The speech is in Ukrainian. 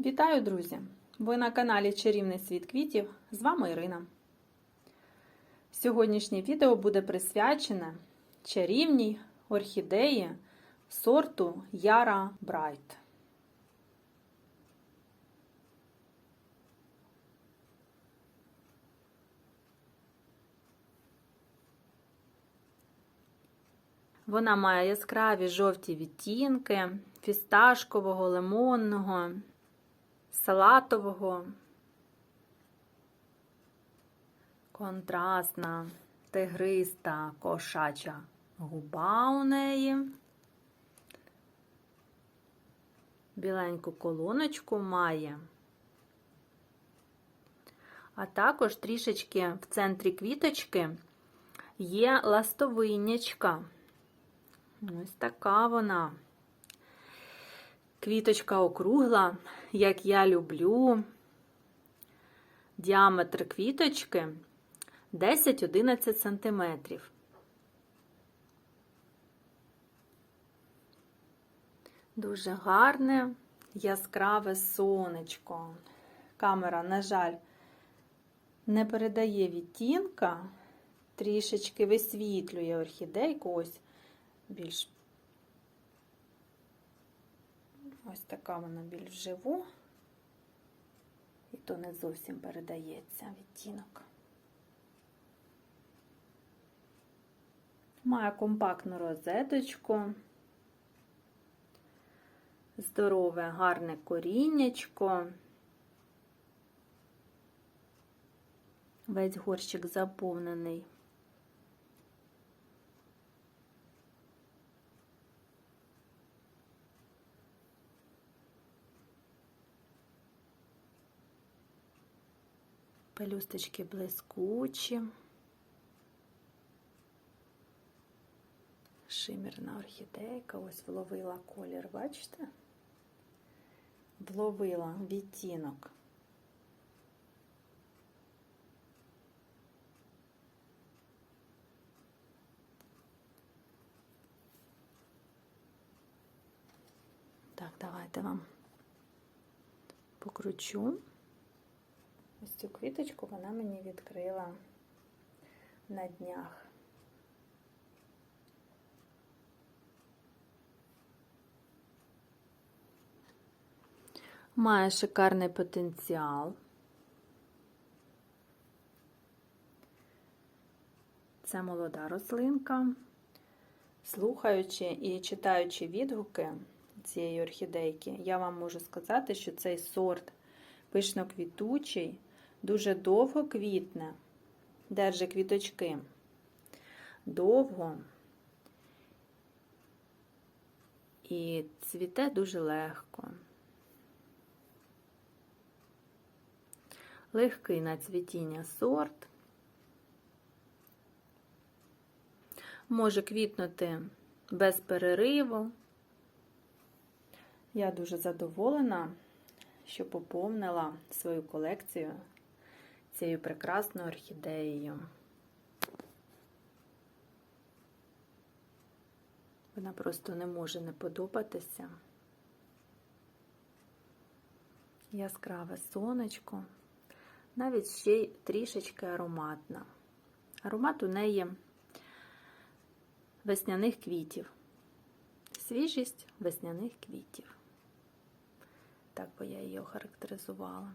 Вітаю, друзі! Ви на каналі Чарівний світ квітів. З вами Ірина. Сьогоднішнє відео буде присвячене чарівній орхідеї сорту Яра Брайт. Вона має яскраві жовті відтінки фісташкового, лимонного, салатового, контрастна, тигриста, кошача губа у неї. Біленьку колоночку має. А також трішечки в центрі квіточки є ластовинячка. Ось така вона. Квіточка округла, як я люблю. Діаметр квіточки 10-11 см. Дуже гарне, яскраве сонечко. Камера, на жаль, не передає відтінка, трішечки висвітлює орхідейку. Ось більш ось така вона більш вживу, і то не зовсім передається відтінок. Має компактну розеточку, здорове, гарне коріннячко. Весь горщик заповнений. Пелюсточки блискучі. Шимірна орхідейка. Ось вловила колір, бачите? Вловила відтінок. Так, давайте вам покручу. Ось цю квіточку вона мені відкрила на днях. Має шикарний потенціал. Це молода рослинка. Слухаючи і читаючи відгуки цієї орхідейки, я вам можу сказати, що цей сорт пишно-квітучий, дуже довго квітне, держи квіточки. Довго і цвіте дуже легко. Легкий на цвітіння сорт. Може квітнути без перериву. Я дуже задоволена, що поповнила свою колекцію цією прекрасною орхідеєю. Вона просто не може не подобатися. Яскраве сонечко, навіть ще й трішечки ароматна. Аромат у неї весняних квітів. Свіжість весняних квітів. Так би я її охарактеризувала.